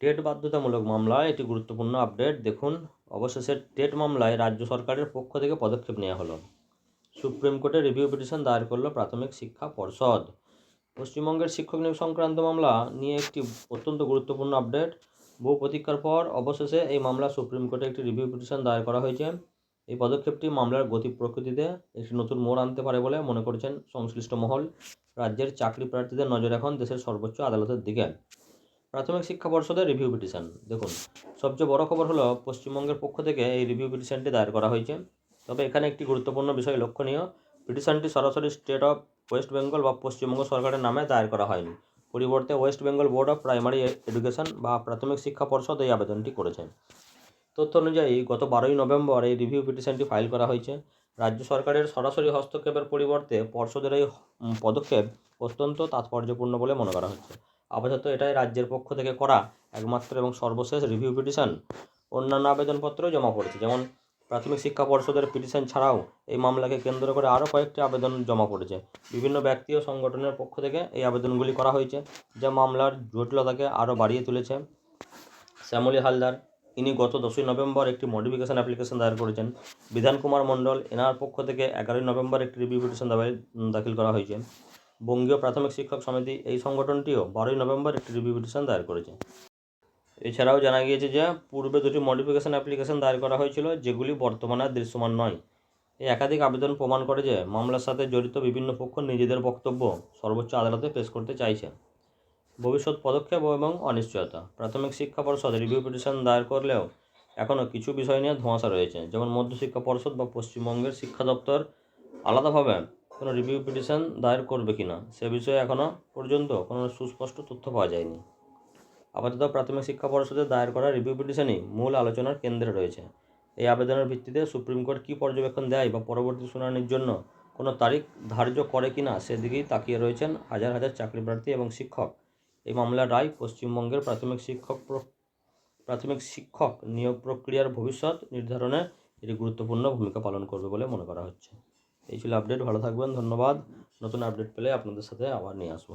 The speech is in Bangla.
টেট বাধ্যতামূলক মামলায় এটি গুরুত্বপূর্ণ আপডেট। দেখুন, অবশেষে টেট মামলায় রাজ্য সরকারের পক্ষ থেকে পদক্ষেপ নেওয়া হলো। সুপ্রিম কোর্টে রিভিউ পিটিশন দায়ের করল প্রাথমিক শিক্ষা পর্ষদ। পশ্চিমবঙ্গের শিক্ষক নিয়োগ সংক্রান্ত মামলা নিয়ে একটি অত্যন্ত গুরুত্বপূর্ণ আপডেট। বহু প্রতীক্ষার পর অবশেষে এই মামলা সুপ্রিম কোর্টে একটি রিভিউ পিটিশন দায়ের করা হয়েছে। এই পদক্ষেপটি মামলার গতি প্রকৃতিতে একটি নতুন মোড় আনতে পারে বলে মনে করছেন সংশ্লিষ্ট মহল। রাজ্যের চাকরি প্রার্থীদের নজর এখন দেশের সর্বোচ্চ আদালতের দিকে। প্রাথমিক শিক্ষা পর্ষদের রিভিউ পিটিশন দেখুন, সবচেয়ে বড় খবর হলো, পশ্চিমবঙ্গের পক্ষ থেকে এই রিভিউ পিটিশনটি দায়ের করা হয়েছে। তবে এখানে একটি গুরুত্বপূর্ণ বিষয় লক্ষণীয় পিটিশনটি সরাসরি স্টেট অফ ওয়েস্ট বেঙ্গল বা পশ্চিমবঙ্গ সরকারের নামে দায়ের করা হয়নি। পরিবর্তে West Bengal board of primary education বা প্রাথমিক শিক্ষা পর্ষদ এই আবেদনটি করেছে। তথ্য অনুযায়ী, গত বারোই নভেম্বর এই রিভিউ পিটিশনটি ফাইল করা হয়েছে। রাজ্য সরকারের সরাসরি হস্তক্ষেপের পরিবর্তে পর্ষদের এই পদক্ষেপ অত্যন্ত তাৎপর্যপূর্ণ বলে মনে করা হচ্ছে। আপাতত এটাই রাজ্যের পক্ষ থেকে করা একমাত্র এবং সর্বশেষ রিভিউ পিটিশন অন্যান্য আবেদনপত্রও জমা পড়েছে, যেমন প্রাথমিক শিক্ষা পর্ষদের পিটিশন ছাড়াও এই মামলাকে কেন্দ্র করে আরও কয়েকটি আবেদন জমা পড়েছে। বিভিন্ন ব্যক্তি ও সংগঠনের পক্ষ থেকে এই আবেদনগুলি করা হয়েছে, যা মামলার জটিলতাকে আরও বাড়িয়ে তুলেছে। শ্যামলী হালদার, ইনি গত দশই নভেম্বর একটি মডিফিকেশন অ্যাপ্লিকেশন দায়ের করেছেন। বিধান কুমার মণ্ডল, এনার পক্ষ থেকে এগারোই নভেম্বর একটি রিভিউ পিটিশন দাখিল করা হয়েছে। বঙ্গীয় প্রাথমিক শিক্ষক সমিতি এই সংগঠনটিও বারোই নভেম্বর একটি রিভিউ পিটিশন দায়ের করেছে। এছাড়াও জানা গিয়েছে যে, পূর্বে দুটি মডিফিকেশন অ্যাপ্লিকেশন দায়ের করা হয়েছিল, যেগুলি বর্তমানে দৃশ্যমান নয়। এই একাধিক আবেদন প্রমাণ করে যে, মামলার সাথে জড়িত বিভিন্ন পক্ষ নিজেদের বক্তব্য সর্বোচ্চ আদালতে পেশ করতে চাইছে। ভবিষ্যৎ পদক্ষেপ এবং অনিশ্চয়তা। প্রাথমিক শিক্ষা পর্ষদ রিভিউ পিটিশন দায়ের করলেও এখনও কিছু বিষয় নিয়ে ধোঁয়াশা রয়েছে। যেমন মধ্যশিক্ষা পর্ষদ বা পশ্চিমবঙ্গের শিক্ষা দপ্তর আলাদাভাবে কোনো রিভিউ পিটিশন দায়ের করবে কি না সে বিষয়ে এখনও পর্যন্ত কোনো সুস্পষ্ট তথ্য পাওয়া যায়নি। আপাতত প্রাথমিক শিক্ষা পর্ষদের দায়ের করা রিভিউ পিটিশনই মূল আলোচনার কেন্দ্রে রয়েছে। এই আবেদনের ভিত্তিতে সুপ্রিম কোর্ট কী পর্যবেক্ষণ দেয় বা পরবর্তী শুনানির জন্য কোনো তারিখ ধার্য করে কি না সেদিকেই তাকিয়ে রয়েছেন হাজার হাজার চাকরি প্রার্থী এবং শিক্ষক। এই মামলার রায় পশ্চিমবঙ্গের প্রাথমিক শিক্ষক প্রাথমিক শিক্ষক নিয়োগ প্রক্রিয়ার ভবিষ্যৎ নির্ধারণে এটি গুরুত্বপূর্ণ ভূমিকা পালন করবে বলে মনে করা হচ্ছে। এই ছিল আপডেট ভালো থাকবেন ধন্যবাদ। নতুন আপডেট পেলে আপনাদের সাথে আবার নিয়ে আসব।